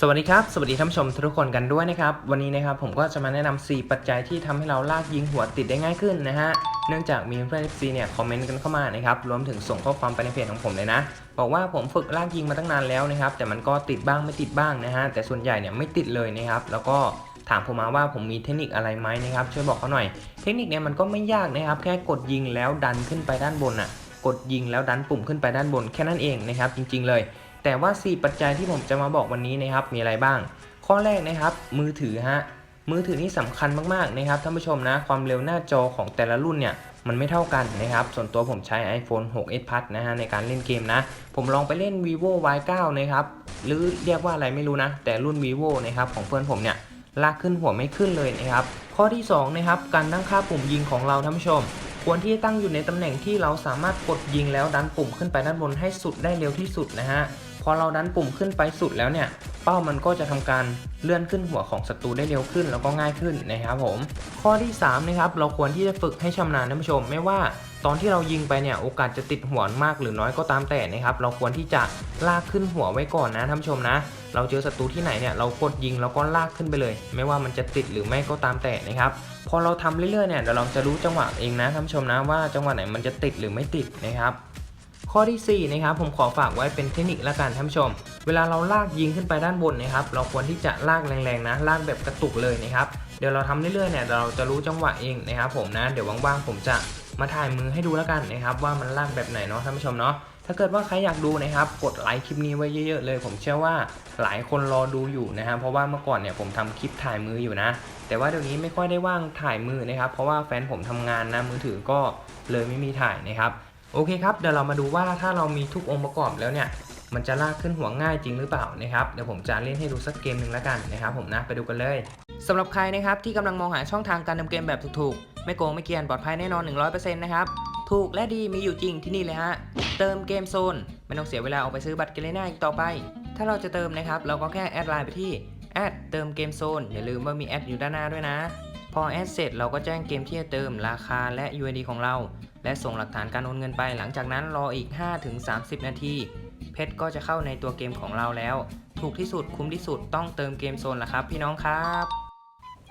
สวัสดีครับ สวัสดีท่านผู้ชมทุกคนกันด้วยนะครับ วันนี้นะครับผมก็จะมาแนะนำ4ปัจจัยที่ทำให้เราลากยิงหัวติดได้ง่ายขึ้นนะฮะ เนื่องจากมีเพื่อน FC เนี่ยคอมเมนต์กันเข้ามานะครับ รวมถึงส่งข้อความไปในเพจของผมเลยนะ บอกว่าผมฝึกลากยิงมาตั้งนานแล้วนะครับ แต่มันก็ติดบ้างไม่ติดบ้างนะฮะ แต่ส่วนใหญ่เนี่ยไม่ติดเลยนะครับ แล้วก็ถามผมมาว่าผมมีเทคนิคอะไรไหมนะครับ ช่วยบอกเขาหน่อย เทคนิคเนี่ยมันก็ไม่ยากนะครับ แค่กดยิงแล้วดันขึ้นไปด้านบนอะ กดยิงแล้วดันปุ่มขึ้นไปด้านบนแค่นั้นเองนะครับ จริง ๆ เลย แต่ว่า 4 ปัจจัยที่ผมจะมาบอกวันนี้นะครับมีอะไรบ้าง ข้อแรกนะครับ มือถือฮะมือถือนี่สำคัญมากๆนะครับท่านผู้ชมนะความเร็วหน้าจอของแต่ละรุ่นเนี่ยมันไม่เท่ากันนะครับ ส่วนตัวผมใช้ iPhone 6s Plus นะฮะในการเล่นเกมนะ ผมลองไปเล่น vivo y9 นะครับ หรือเรียกว่าอะไรไม่รู้นะ แต่รุ่น vivo นะครับของเพื่อนผมเนี่ยลากขึ้นหัวไม่ขึ้นเลยนะครับ ข้อที่2นะครับการตั้งค่าปุ่มยิงของเราท่านผู้ชม ควรที่จะตั้งอยู่ในตำแหน่งที่เราสามารถกดยิงแล้วดันปุ่มขึ้นไปด้านบนให้สุดได้เร็วที่สุดนะฮะ พอเราดันปุ่มขึ้นไปสุดแล้วเนี่ยเป้ามันก็จะทำการเลื่อนขึ้นหัวของศัตรูได้เร็วขึ้นแล้วก็ง่ายขึ้นนะครับผม ข้อที่3นะครับเราควรที่จะฝึกให้ชำนาญท่านผู้ชม ไม่ว่าตอนที่เรายิงไปเนี่ยโอกาสจะติดหัวมากหรือน้อยก็ตามแต่นะครับเราควรที่จะลากขึ้นหัวไว้ก่อนนะท่านผู้ชมนะ เราเจอศัตรูที่ไหนเนี่ยเรากดยิงแล้วก็ลากขึ้นไปเลย ไม่ว่ามันจะติดหรือไม่ก็ตามแต่นะครับพอเราทำเรื่อยๆเนี่ยเดี๋ยวเราจะรู้จังหวะเองนะท่านผู้ชมนะว่าจังหวะไหนมันจะติดหรือไม่ติดนะครับ ข้อที่4นะครับผมขอฝากไว้เป็นเทคนิคละกันท่านผู้ชม เวลาเราลากยิงขึ้นไปด้านบนนะครับเราควรที่จะลากแรงๆนะลากแบบกระตุกเลยนะครับเดี๋ยวเราทำเรื่อยๆเนี่ยเราจะรู้จังหวะเองนะครับผมนะเดี๋ยวว่างๆผมจะมาถ่ายมือให้ดูแล้วกันนะครับว่ามันลากแบบไหนเนาะท่านผู้ชมเนาะถ้าเกิดว่าใครอยากดูนะครับกดไลค์คลิปนี้ไว้เยอะๆเลย ผมเชื่อว่าหลายคนรอดูอยู่นะครับเพราะว่าเมื่อก่อนเนี่ยผมทำคลิปถ่ายมืออยู่นะ แต่ว่าเดี๋ยวนี้ไม่ค่อยได้ว่างถ่ายมือนะครับเพราะว่าแฟนผมทำงานนะมือถือก็เลยไม่มีถ่ายนะครับ โอเคครับเดี๋ยวเรามาดูว่าถ้าเรามีทุกองค์ประกอบแล้วเนี่ยมันจะลากขึ้นหัวง่ายจริงหรือเปล่านะครับเดี๋ยวผมจะเล่นให้ดูสักเกมหนึ่งแล้วกันนะครับผมนะไปดูกันเลยสำหรับใครนะครับที่กำลังมองหาช่องทางการทำเกมแบบถูกๆ ไม่โกงไม่เกียนปลอดภัยแน่นอน 100%นะครับถูกและดีมีอยู่จริงที่นี่เลยฮะเติมเกมโซนไม่ต้องเสียเวลาออกไปซื้อบัตรเกเรน่าอีกต่อไป ถ้าเราจะเติมนะครับเราก็แค่แอดไลน์ไปที่แอดเติมเกมโซนอย่าลืมว่ามีแอดอยู่ด้านหน้าด้วยนะ อแอดเสร็จเราก็แจ้งเกมที่จะเติมราคาและ UID ของเรา และส่งหลักฐานการโอนเงินไป หลังจากนั้นรออีก 5-30 นาที เพชรก็จะเข้าในตัวเกมของเราแล้ว ถูกที่สุดคุ้มที่สุดต้องเติมเกมโซนละครับ พี่น้องครับ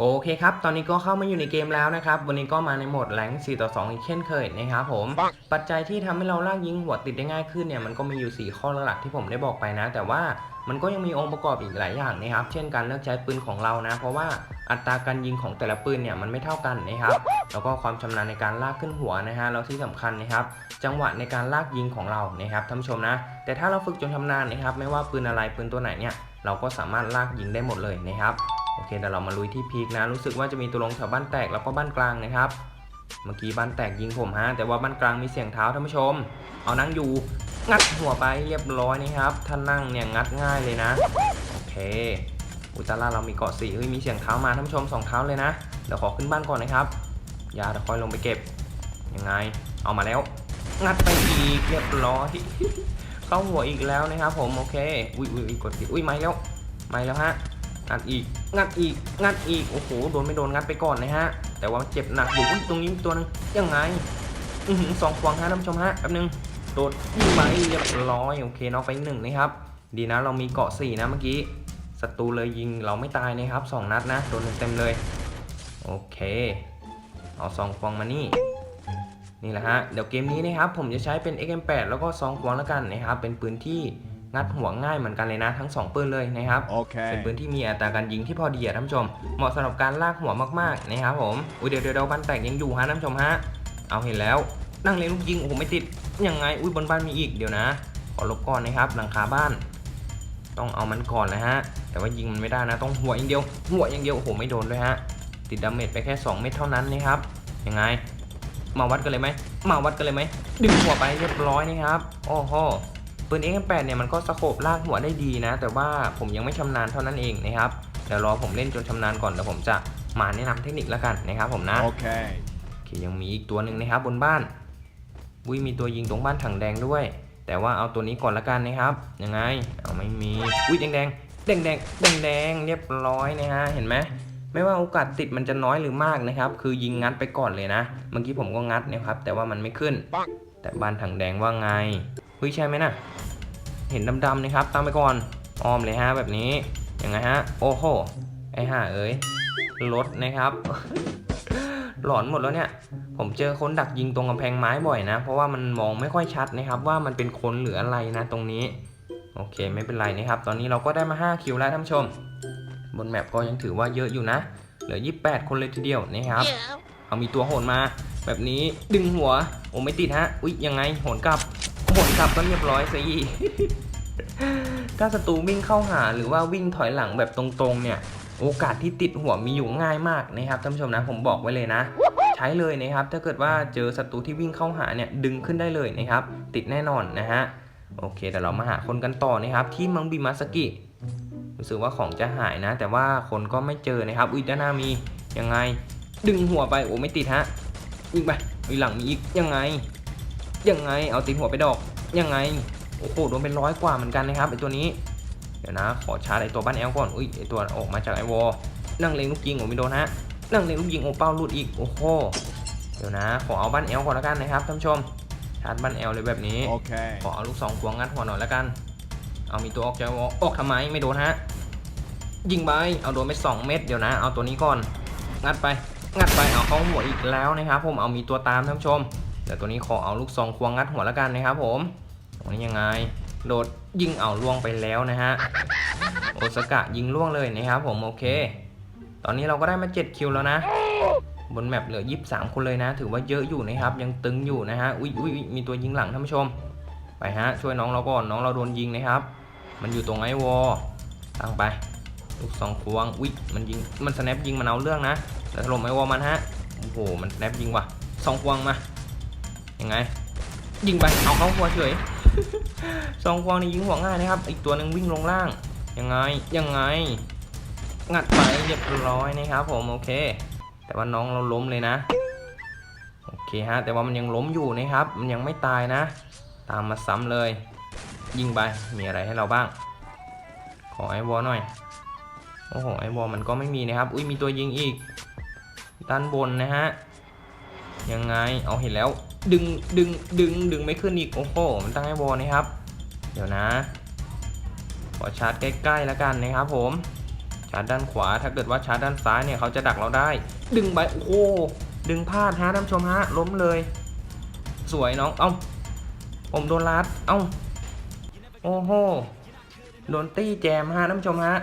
โอเคครับ ตอนนี้ก็เข้ามาอยู่ในเกมแล้วนะครับ วันนี้ก็มาในโหมดแรงค์4ต่อ2อีกเช่นเคยนะครับผม ปัจจัยที่ทำให้เราลากยิงหัวติดได้ง่ายขึ้นเนี่ย มันก็มีอยู่ 4 ข้อหลักๆที่ผมได้บอกไปนะ แต่ว่ามันก็ยังมีองค์ประกอบอีกหลายอย่างนะครับ เช่นการเลือกใช้ปืนของเรานะ เพราะว่าอัตราการยิงของแต่ละปืนเนี่ยมันไม่เท่ากันนะครับ แล้วก็ความชำนาญในการลากขึ้นหัวนะฮะ แล้วที่สำคัญนะครับ จังหวะในการลากยิงของเรานะครับท่านผู้ชมนะ แต่ถ้าเราฝึกจนชำนาญนะครับ ไม่ว่าปืนอะไรปืนตัวไหนเนี่ย เราก็สามารถลากยิงได้หมดเลยนะครับ โอเคเดี๋ยวเรามาลุยที่พีคนะ รู้สึกว่าจะมีตัวลงแถวบ้านแตกแล้วก็บ้านกลางนะครับ เมื่อกี้บ้านแตกยิงผมฮะ แต่ว่าบ้านกลางมีเสียงเท้าท่านผู้ชม เอานั่งอยู่ งัดหัวไปเรียบร้อยนะครับ ถ้านั่งเนี่ยงัดง่ายเลยนะ โอเค อุตาล่าเรามีเกาะสี่เฮ้ยมีเสียงเท้ามาท่านผู้ชมสองเท้าเลยนะ เดี๋ยวขอขึ้นบ้านก่อนนะครับ ยาเดี๋ยวค่อยลงไปเก็บ ยังไง เอามาแล้ว งัดไปอีกเรียบร้อยเข้าหัวอีกแล้วนะครับผม โอเค อุ้ยอุ้ยอุ้ยกดผิดอุ้ยไม่แล้ว ไม่แล้วฮะ งัดอีก งัดอีก งัดอีก โอ้โห โดนไม่โดนงัดไปก่อนนะฮะ แต่ว่าเจ็บหนักอยู่ตรงนี้มีตัวหนึงยังไง อือหือสองควงฮะท่านผู้ชมฮะแป๊บนึง โดดยิงไปเรียบร้อย โอเคน็อกไปหนึ่งนะครับ ดีนะเรามีเกาะสี่นะเมื่อกี้ ศัตรูเลยยิงเราไม่ตายนะครับสองนัดนะ โดนเต็มเลย โอเค เอาซองควงมานี่ นี่แหละฮะ เดี๋ยวเกมนี้นะครับผมจะใช้เป็น XM8 แล้วก็ซองควงแล้วกันนะครับ เป็นปืนที่ งัดหัวง่ายเหมือนกันเลยนะทั้งสองปืนเลยนะครับเป็นปื Okay. นที่มีอัตราการยิงที่พอดีอะท่านผู้ชม เหมาะสำหรับการลากหัวมากๆนะครับผมอุ้ยเดี๋ยวเดี๋ยวเดี๋ยวบ้านแตกยังอยู่ฮะท่านผู้ชมฮะเอาเห็นแล้วนั่งเล่นลูกยิงโอ้โหไม่ติดยังไงอุ้ยบนบ้านมีอีกเดี๋ยวนะขอลบก่อนนะครับหลังคาบ้าน ต้องเอามันก่อนนะฮะแต่ว่ายิงมันไม่ได้นะ ต้องหัวอย่างเดียว หัวอย่างเดียวโอ้โหไม่โดนด้วยฮะติดดาเมจไปแค่ 2 เม็ดเท่านั้นนะครับยังไง มาวัดกันเลยไหมมาวัดกันเลยไหมดึงหัวไปเรียบร้อยนะครับโอ้โห ปืน XM8 เนี่ยมันก็สโคบลากหัวได้ดีนะ แต่ว่าผมยังไม่ชำนาญเท่านั้นเองนะครับเดี๋ยวรอผมเล่นจนชำนาญก่อนเดี๋ยวผมจะมาแนะนำเทคนิคแล้วกันนะครับผมนะ Okay. โอเคยังมีอีกตัวหนึ่งนะครับบนบ้านวิมีตัวยิงตรงบ้านถังแดงด้วย แต่ว่าเอาตัวนี้ก่อนละกันนะครับยังไงเอาไม่มีวิแดงแดงแดงแดงแดงแดงเรียบร้อยนะฮะเห็นไหมไม่ว่าโอกาสติดมันจะน้อยหรือมากนะครับ คือยิงงัดไปก่อนเลยนะ เมื่อกี้ผมก็งัดนะครับ แต่ว่ามันไม่ขึ้น แต่บ้านถังแดงว่าไงเฮ้ยใช่ไหมนะ เห็นดำๆนะครับตามไปก่อนอ้อมเลยฮะแบบนี้ยังไงฮะโอ้โหไอ้ห่าเอ้ยรถนะครับ หลอนหมดแล้วเนี่ย ผมเจอคนดักยิงตรงกำแพงไม้บ่อยนะ เพราะว่ามันมองไม่ค่อยชัดนะครับ ว่ามันเป็นคนหรืออะไรนะตรงนี้ โอเคไม่เป็นไรนะครับ ตอนนี้เราก็ได้มา 5 คิวแล้วท่านผู้ชม บนแมปก็ยังถือว่าเยอะอยู่นะ เหลือ 28 คนเลยทีเดียวนะครับ เอามีตัวโหนมา แบบนี้ดึงหัวโอ้ไม่ติดฮะอุ๊ยยังไงโหนกลับโหน กลับก็เรียบร้อยสิถ้าศัตรูวิ่งเข้าหาหรือว่าวิ่งถอยหลังแบบตรงๆ เนี่ย โอกาสที่ติดหัวมีอยู่ง่ายมากนะครับท่านผู้ชมนะผมบอกไว้เลยนะ ใช้เลยนะครับ ถ้าเกิดว่าเจอศัตรูที่วิ่งเข้าหาเนี่ยดึงขึ้นได้เลยนะครับ ติดแน่นอนนะฮะโอเคเดี๋ยวเรามาหาคนกันต่อนะครับ ที่มังบิมาสกิรู้สึกว่าของจะหายนะ แต่ว่าคนก็ไม่เจอนะครับอุ้ยด้านหน้ามียังไง ดึงหัวไปโอ้ไม่ติดฮะยิงไปอุ้ยหลังมีอีกยังไง ยังไงเอาติดหัวไปดอก ยังไง โอ้โหโดนเป็นร้อยกว่าเหมือนกันนะครับไอตัวนี้ เดี๋ยวนะ ขอชาร์จไอตัวบ้านแอลก่อน อุ้ยไอตัวออกมาจากไอวอลนั่งเล็งลูกยิงโอ้ไม่โดนฮะ นั่งเล็งลูกยิงโอ้เป้าหลุดอีก โอ้โห เดี๋ยวนะ ขอเอาบ้านแอลก่อนแล้วกันนะครับท่านผู้ชม ชาร์จบ้านแอลเลยแบบนี้ Okay. ขอเอาลูกสองขวงงัดหัวหน่อยแล้วกัน เอามีตัวออกจากวอลออกทำไมไม่โดนฮะ ยิงไป เอาโดนไปสองเม็ด เดี๋ยวนะ เอาตัวนี้ก่อน งัดไป งัดไป เอาเข้าหัวอีกแล้วนะครับผม เอามีตัวตามท่านผู้ชมเดี๋ยวตัวนี้ขอเอาลูกซองควงงัดหัวแล้วกันนะครับผมตรง นี้ยังไง โดดยิงเอาล่วงไปแล้วนะฮะ โอสกะยิงล่วงเลยนะครับผมโอเค ตอนนี้เราก็ได้มา 7 คิวแล้วนะ บนแมปเหลือ 23 คนเลยนะ ถือว่าเยอะอยู่นะครับ ยังตึงอยู่นะฮะ อุ้ยอุ้ยอุ๊ยมีตัวยิงหลังท่านผู้ชม ไปฮะ ช่วยน้องเราก่อน น้องเราโดนยิงนะครับ มันอยู่ตรงไอ้วอลตั้งไป ลูกสองควง อุ้ย มันยิง มันสแนปยิงมันเอาเรื่องนะแล้วถล่มไอ้วอลมันฮะ โอ้โห มันสแนปยิงว่ะสองควงมา ยังไง ยิงไป เอาเข้าหัวเฉยสองควงนี่ยิงหัวง่ายนะครับ อีกตัวหนึ่งวิ่งลงล่าง ยังไง ยังไง งัดไปเรียบร้อยนะครับผม โอเค แต่ว่าน้องเราล้มเลยนะ โอเคฮะ แต่ว่ามันยังล้มอยู่นะครับ มันยังไม่ตายนะ ตามมาซ้ำเลย ยิงไป มีอะไรให้เราบ้าง ขอไอวอลหน่อย โอ้โห ไอวอลมันก็ไม่มีนะครับ อุ้ย มีตัวยิงอีก ด้านบนนะฮะ ยังไง เอาเห็นแล้ว ดึงดึงดึงดึงไม่ขึ้นอีกโอ้โหมันตั้งไอวอลนะครับ เดี๋ยวนะ ขอชาร์จใกล้ๆแล้วกันนะครับผมชาร์จด้านขวาถ้าเกิดว่าชาร์จด้านซ้ายเนี่ยเขาจะดักเราได้ ดึงไปโอ้โหดึงพลาดฮะท่านชมฮะล้มเลย สวยน้องเอ้าผมโดนลัดเอ้าโอ้โหโดนตี้แจมฮะท่านชมฮะ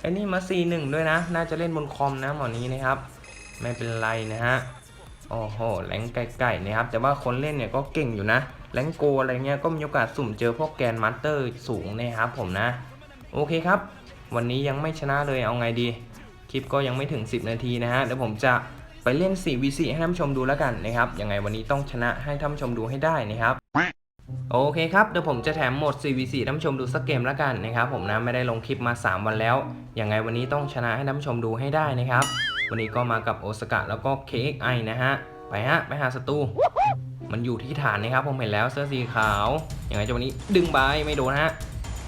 ไอ้นี่มา4-1ด้วยนะ น่าจะเล่นบนคอมนะหมอนี้นะครับ ไม่เป็นไรนะฮะ โอ้โหแรงไก่ๆนะครับ แต่ว่าคนเล่นเนี่ยก็เก่งอยู่นะแรงโกอะไรเงี้ยก็มีโอกาสสุ่มเจอพวกแกนมาสเตอร์สูงนะครับผมนะ โอเคครับ วันนี้ยังไม่ชนะเลยเอาไงดี คลิปก็ยังไม่ถึง 10 นาทีนะฮะเดี๋ยวผมจะไปเล่น 4v4 ให้ท่านผู้ชมดูแล้วกันนะครับยังไงวันนี้ต้องชนะให้ท่านผู้ชมดูให้ได้นะครับโอเคครับเดี๋ยวผมจะแถมโหมด 4v4 ท่านผู้ชมดูสักเกมแล้วกันนะครับผมนะไม่ได้ลงคลิปมา 3 วันแล้วยังไงวันนี้ต้องชนะให้ท่านผู้ชมดูให้ได้นะครับ วันนี้ก็มากับโอสกะแล้วก็ KXI นะฮะ ไปฮะ ไปหาศัตรูมันอยู่ที่ฐานนะครับ ผมเห็นแล้วเสื้อสีขาว ยังไงจะวันนี้ดึงไปไม่โดนฮะ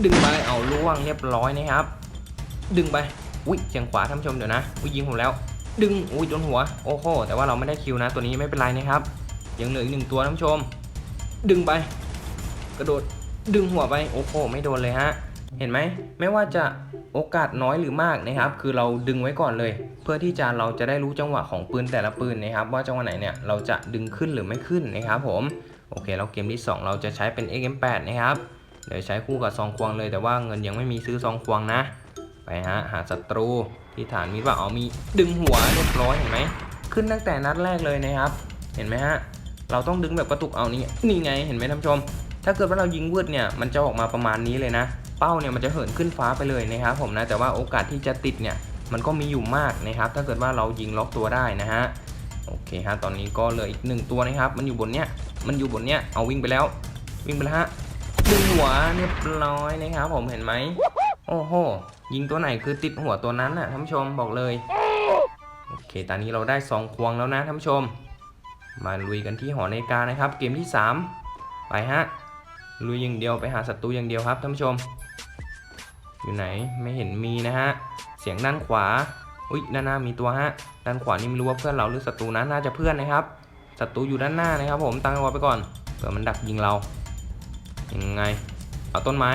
ดึงไปเอาล่วงเรียบร้อยนะครับ ดึงไป อุ้ยเฉียงขวาท่านผู้ชมเดี๋ยวนะ อุ้ยยิงผมแล้ว ดึง อุ้ยโดนหัว โอ้โห แต่ว่าเราไม่ได้คิวนะ ตัวนี้ไม่เป็นไรนะครับ ยังเหลืออีกหนึ่งตัวท่านผู้ชม ดึงไป กระโดด ดึงหัวไป โอ้โห ไม่โดนเลยฮะ เห็นไหมไม่ว่าจะโอกาสน้อยหรือมากนะครับ คือเราดึงไว้ก่อนเลย เพื่อที่จะเราจะได้รู้จังหวะของปืนแต่ละปืนนะครับ ว่าจังหวะไหนเนี่ยเราจะดึงขึ้นหรือไม่ขึ้นนะครับผมโอเคแล้วเกมที่ 2 เราจะใช้เป็น XM8 นะครับเดี๋ยวใช้คู่กับซองควงเลยแต่ว่าเงินยังไม่มีซื้อซองควงนะ ไปฮะหาศัตรูที่ฐานมีว่าเอามีดึงหัวเรียบร้อยเห็นไหมขึ้นตั้งแต่นัดแรกเลยนะครับ เห็นไหมฮะเราต้องดึงแบบกระตุกเอานี่นี่ไงเห็นไหมท่านผู้ชม ถ้าเกิดว่าเรายิงวืดเนี่ยมันจะออกมาประมาณนี้เลยนะ เป้าเนี่ยมันจะเหินขึ้นฟ้าไปเลยนะครับผมนะแต่ว่าโอกาสที่จะติดเนี่ยมันก็มีอยู่มากนะครับ ถ้าเกิดว่าเรายิงล็อกตัวได้นะฮะโอเคฮะตอนนี้ก็เหลืออีกหนึ่งตัวนะครับ มันอยู่บนเนี้ยมันอยู่บนเนี้ยเอาวิ่งไปแล้ว วิ่งไปแล้วฮะดึงหัวเรียบร้อยนะครับ ผมเห็นไหมโอ้โหยิงตัวไหนคือติดหัวตัวนั้นน่ะท่านผู้ชมบอกเลยโอเค ตอนนี้เราได้สองควงแล้วนะท่านผู้ชม มาลุยกันที่หอนาฬิกานะครับ เกมที่ 3 ไปฮะลุยอย่างเดียวไปหาศัตรูอย่างเดียวครับท่านผู้ชม อยู่ไหนไม่เห็นมีนะฮะ เสียงด้านขวา อุ้ยด้านหน้ามีตัวฮะ ด้านขวานี่ไม่รู้ว่าเพื่อนเราหรือศัตรูนะน่าจะเพื่อนนะครับ ศัตรูอยู่ด้านหน้านะครับ ผมตั้งเอาไว้ไปก่อนเผื่อมันดักยิงเรา ยังไง เอาต้นไม้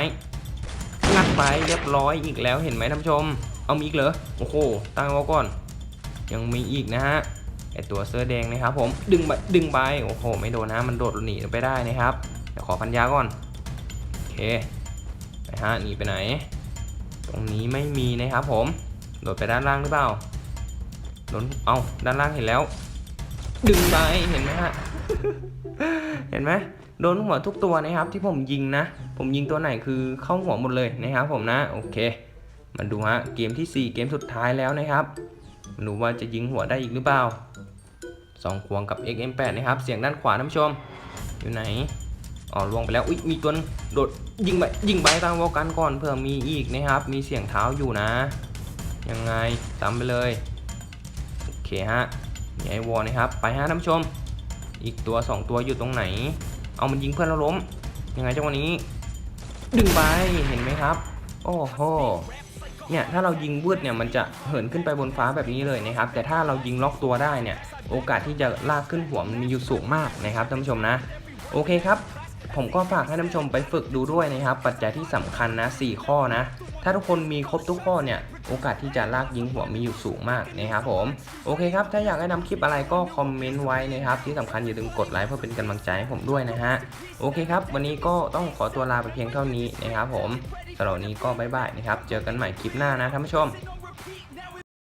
งัดกไปเรียบร้อยอีกแล้วเห็นไหมท่านผู้ชม เอามีอีกเหรอ โอ้โห ตั้งไว้ก่อน ยังมีอีกนะฮะไอตัวเสื้อแดงนะครับผมดึงไปดึงไปโอ้โห ไม่โดนนะมันโดดหนีไปได้นะครับเดี๋ยวขอพันยาก่อนโอเคไปฮะหนีไปไหน ตรงนี้ไม่มีนะครับผม โดดไปด้านล่างหรือเปล่าโดนเอาด้านล่างเห็นแล้ว ดึงไปเห็นไหมฮะ เห็นไหมโดนหัวทุกตัวนะครับ ที่ผมยิงนะ ผมยิงตัวไหนคือเข้าหัวหมดเลยนะครับผมนะ โอเค มาดูฮะ เกมทีสี่4 เกมสุดท้ายแล้วนะครับมาดูว่าจะยิงหัวได้อีกหรือเปล่าสองควงกับ XM8 นะครับ เสียงด้านขวาท่านผู้ชม อยู่ไหน อ๋อล่วงไปแล้วอุ้ยมีตัวนึงโดดยิงไปยิงไปตามวอลกันก่อนเผื่อมีอีกนะครับ มีเสียงเท้าอยู่นะ ยังไงตามไปเลยโอเคฮะมีไอวอลนะครับ ไปฮะท่านผู้ชม อีกตัว 2 ตัวอยู่ตรงไหน เอามันยิงเพื่อนเราล้ม ยังไงจังหวะนี้ ดึงไปเห็นไหมครับ โอ้โหเนี่ยถ้าเรายิงวืดเนี่ยมันจะเหินขึ้นไปบนฟ้าแบบนี้เลยนะครับ แต่ถ้าเรายิงล็อกตัวได้เนี่ยโอกาสที่จะลากขึ้นหัวมันมีอยู่สูงมากนะครับท่านผู้ชมนะ โอเคครับ ผมก็ฝากให้ท่านผู้ชมไปฝึกดูด้วยนะครับ ปัจจัยที่สำคัญนะ 4 ข้อนะ ถ้าทุกคนมีครบทุกข้อเนี่ย โอกาสที่จะลากยิงหัวมีอยู่สูงมากนะครับผม โอเคครับ ถ้าอยากให้นำคลิปอะไรก็คอมเมนต์ไว้นะครับ ที่สำคัญอย่าลืมกดไลค์เพื่อเป็นกำลังใจให้ผมด้วยนะฮะ โอเคครับ วันนี้ก็ต้องขอตัวลาไปเพียงเท่านี้นะครับผมสำหรับนนี้ก็บ๊ายบายนะครับ เจอกันใหม่คลิปหน้านะท่านผู้ชม